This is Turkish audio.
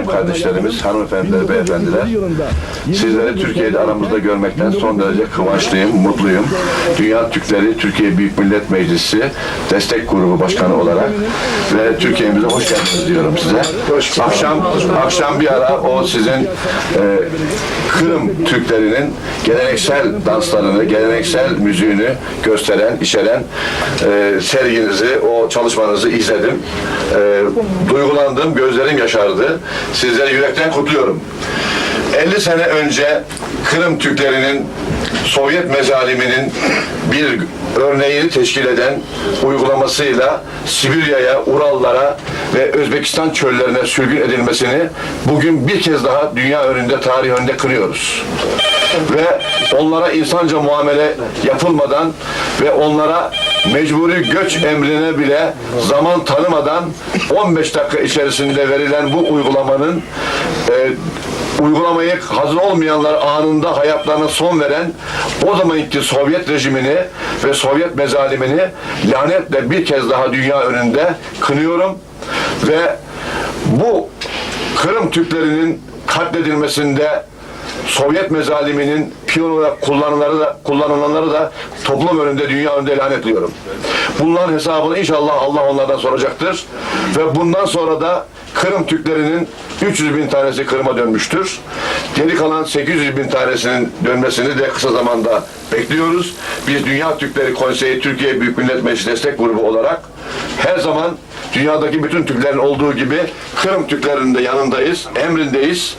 muhterem kardeşlerimiz, hanımefendiler, beyefendiler. Sizleri Türkiye'de aramızda görmekten son derece kıvançlıyım, mutluyum. Dünya Türkleri Türkiye Büyük Millet Meclisi Destek Grubu Başkanı olarak ve Türkiye'mize hoş geldiniz diyorum size. Akşam akşam bir ara o sizin e, Kırım Türklerinin geleneksel danslarını, geleneksel müziğini gösteren, içeren e, serginizi, o çalışmanızı izledim. E, duygulandım, gözlerim yaşardı. Sizleri yürekten kutluyorum. 50 sene önce Kırım Türklerinin Sovyet mezaliminin bir örneğini teşkil eden uygulamasıyla Sibirya'ya, Urallara ve Özbekistan çöllerine sürgün edilmesini bugün bir kez daha dünya önünde, tarih önünde kırıyoruz. Ve onlara insanca muamele yapılmadan ve onlara mecburi göç emrine bile zaman tanımadan 15 dakika içerisinde verilen bu uygulamanın e, uygulamayı hazır olmayanlar anında hayatlarına son veren o zamanki Sovyet rejimini ve Sovyet mezalimini lanetle bir kez daha dünya önünde kınıyorum ve bu Kırım Türklerinin katledilmesinde Sovyet mezaliminin piyon olarak kullanılanları da, kullanılanları da toplum önünde, dünya önünde lanetliyorum. Bunların hesabını inşallah Allah onlardan soracaktır. Ve bundan sonra da Kırım Türklerinin 300 bin tanesi Kırım'a dönmüştür. Geri kalan 800 bin tanesinin dönmesini de kısa zamanda bekliyoruz. Biz Dünya Türkleri Konseyi Türkiye Büyük Millet Meclisi Destek Grubu olarak her zaman dünyadaki bütün Türklerin olduğu gibi Kırım Türklerinin de yanındayız, emrindeyiz.